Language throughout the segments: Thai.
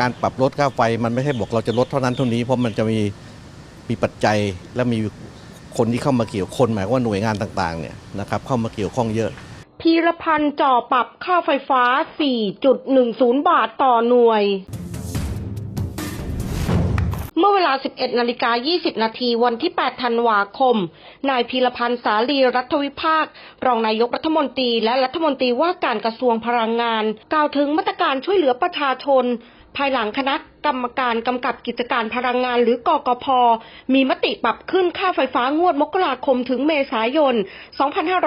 การปรับลดค่าไฟมันไม่ใช่บอกเราจะลดเท่านั้นเท่านี้เพราะมันจะมีมีปัจจัยและมีคนที่เข้ามาเกี่ยวคนหมายว่าหน่วยงานต่างๆเนี่ยนะครับเข้ามาเกี่ยวข้องเยอะพีรพันธ์จ่อปรับค่าไฟฟ้า 4.10 บาทต่อหน่วย เมื่อเวลา 11นาฬิกา20 นาทีวันที่ 8 ธันวาคม นายพีรพันธ์สาลีรัฐวิภาค รองนายกรัฐมนตรีและรัฐมนตรีว่าการกระทรวงพลังงาน กล่าวถึงมาตรการช่วยเหลือประชาชน ภายหลังคณะกรรมการกำกับกิจการพลังงานหรือกกพ มีมติปรับขึ้นค่าไฟฟ้างวดมกราคมถึงเมษายน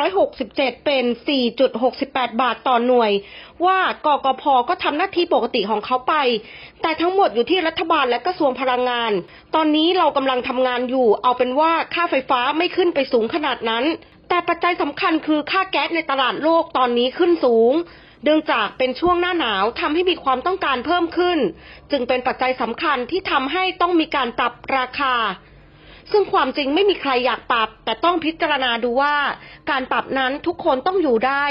2567 เป็น 4.68 บาทต่อหน่วย ว่ากกพ ก็ทำหน้าที่ปกติของเขาไป แต่ทั้งหมดอยู่ที่รัฐบาลและกระทรวงพลังงาน ตอนนี้เรากำลังทำงานอยู่ เอาเป็นว่าค่าไฟฟ้าไม่ขึ้นไปสูงขนาดนั้น แต่ปัจจัยสำคัญคือค่าแก๊สในตลาดโลกตอนนี้ขึ้นสูง เนื่องจากเป็นช่วงหน้าหนาวทำให้มีความต้องการเพิ่มขึ้น จึงเป็นปัจจัยสำคัญที่ทำให้ต้องมีการปรับราคา ซึ่งความจริงไม่มีใครอยากปรับ แต่ต้องพิจารณาดูว่า การปรับนั้นทุกคนต้องอยู่ได้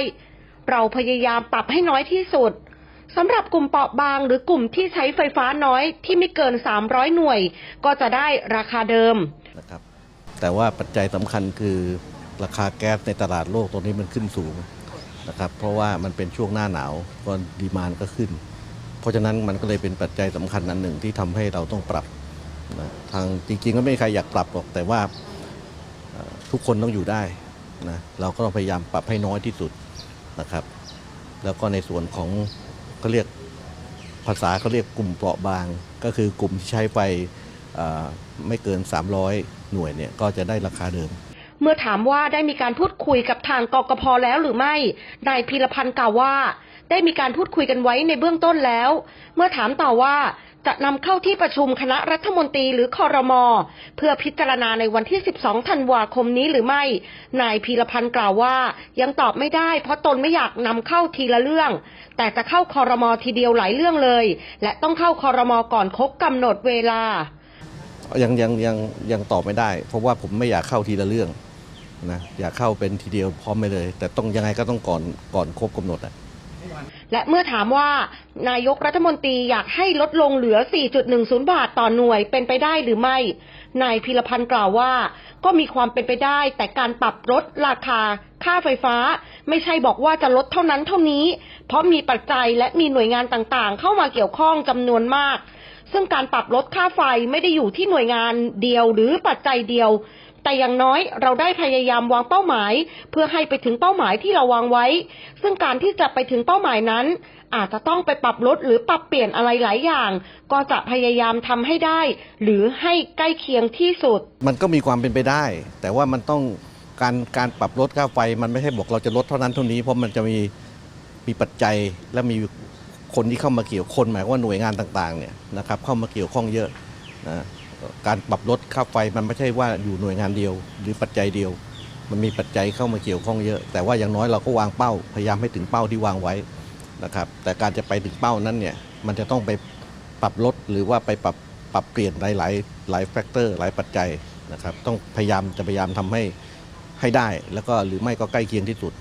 เราพยายามปรับให้น้อยที่สุดสำหรับกลุ่มเปราะบางหรือกลุ่มที่ใช้ไฟฟ้าน้อยที่ไม่เกิน 300 หน่วย ก็จะได้ราคาเดิมนะครับแต่ว่าปัจจัยสำคัญคือราคาแก๊สในตลาดโลกตอนนี้มันขึ้นสูง นะครับเพราะว่ามันเป็นช่วงหน้าหนาวก็ดีมานก็ขึ้น เพราะฉะนั้นมันก็เลยเป็นปัจจัยสำคัญอันหนึ่งที่ทำให้เราต้องปรับนะทางจริงๆก็ไม่มีใครอยากปรับหรอกแต่ว่าทุกคนต้องอยู่ได้นะเราก็ต้องพยายามปรับให้น้อยที่สุดนะครับ แล้วก็ในส่วนของเขาเรียกภาษาเขาเรียกกลุ่มเปราะบาง ก็คือกลุ่มที่ใช้ไฟไม่เกิน 300 หน่วยเนี่ยก็จะได้ราคาเดิม เมื่อถามว่าได้มีการพูดคุยกับทางกกพแล้วหรือไม่ นายพีรพันธ์กล่าวว่า ได้มีการพูดคุยกันไว้ในเบื้องต้นแล้ว เมื่อถามต่อว่าจะนำเข้าที่ประชุมคณะรัฐมนตรีหรือคอรมอเพื่อพิจารณาในวันที่ 12 ธันวาคมนี้หรือไม่ นายพีรพันธ์กล่าวว่า ยังตอบไม่ได้ เพราะตนไม่อยากนำเข้าทีละเรื่อง แต่จะเข้าคอรมอทีเดียวหลายเรื่องเลย และต้องเข้าคอรมอก่อนครบกำหนดเวลา ยังยังยังยังตอบไม่ได้ เพราะว่าผมไม่อยากเข้าทีละเรื่อง นะอยากเข้าเป็นทีเดียวพร้อมไปเลย แต่ต้องยังไงก็ต้องก่อนก่อนครบกำหนดอะและเมื่อถามว่านายกรัฐมนตรีอยากให้ลดลงเหลือ 4.10 บาทต่อหน่วยเป็นไปได้หรือไม่ นายพิรพันธ์กล่าวว่า ก็มีความเป็นไปได้ แต่การปรับลดราคา ค่าไฟฟ้า ไม่ใช่บอกว่าจะลดเท่านั้นเท่านี้ เพราะมีปัจจัยและมีหน่วยงานต่างๆ เข้ามาเกี่ยวข้องจำนวนมาก ซึ่งการปรับลดค่าไฟไม่ได้อยู่ที่หน่วยงานเดียวหรือปัจจัยเดียว แต่อย่างน้อยเราได้พยายามวางเป้าหมาย เพื่อให้ไปถึงเป้าหมายที่เราวางไว้ ซึ่งการที่จะไปถึงเป้าหมายนั้น อาจจะต้องไปปรับลดหรือปรับเปลี่ยนอะไรหลายอย่าง ก็จะพยายามทำให้ได้ หรือให้ใกล้เคียงที่สุด มันก็มีความเป็นไปได้ แต่ว่ามันต้องการการปรับลดค่าไฟ มันไม่ใช่บอกเราจะลดเท่านั้นเท่านี้เพราะมันจะมีมีปัจจัยและมีคนที่เข้ามาเกี่ยวคนหมายว่าหน่วยงานต่างๆเนี่ยนะครับเข้ามาเกี่ยวข้องเยอะนะ การปรับลดค่าไฟมันไม่ใช่ว่าอยู่หน่วยงานเดียว หรือปัจจัยเดียว มันมีปัจจัยเข้ามาเกี่ยวข้องเยอะ แต่ว่าอย่างน้อยเราก็วางเป้า พยายามให้ถึงเป้าที่วางไว้นะครับ แต่การจะไปถึงเป้านั้นเนี่ยมันจะต้องไปปรับลดหรือว่าไปปรับปรับเปลี่ยนหลายหลายหลายแฟกเตอร์ หลายปัจจัยนะครับ ต้องพยายามจะพยายามทำให้ให้ได้ แล้วก็หรือไม่ก็ใกล้เคียงที่สุด